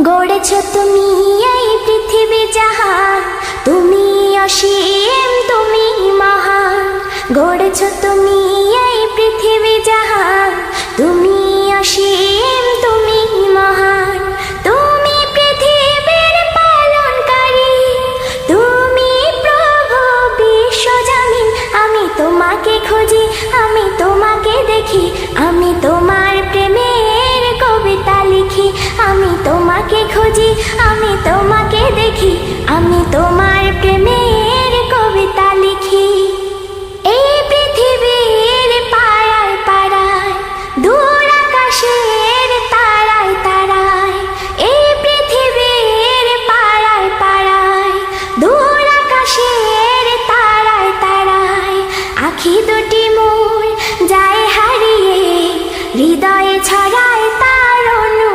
গড়েছ তুমি এই পৃথিবী যাহা তুমি অসীম তুমি মহান। গড়েছ তুমি খুঁজি আমি তোমাকে দেখি, আমি তোমার প্রেমের কবিতা লিখি। এই পৃথিবীর পাড়ায় পাড়ায়, দূর আকাশের তারায় তারায়, এই পৃথিবীর পাড়ায় পাড়ায়, দূর আকাশের তারায় তারায়, আখি দুটি মোর যায় হারিয়ে, হৃদয়ে ছড়ায় তার অনু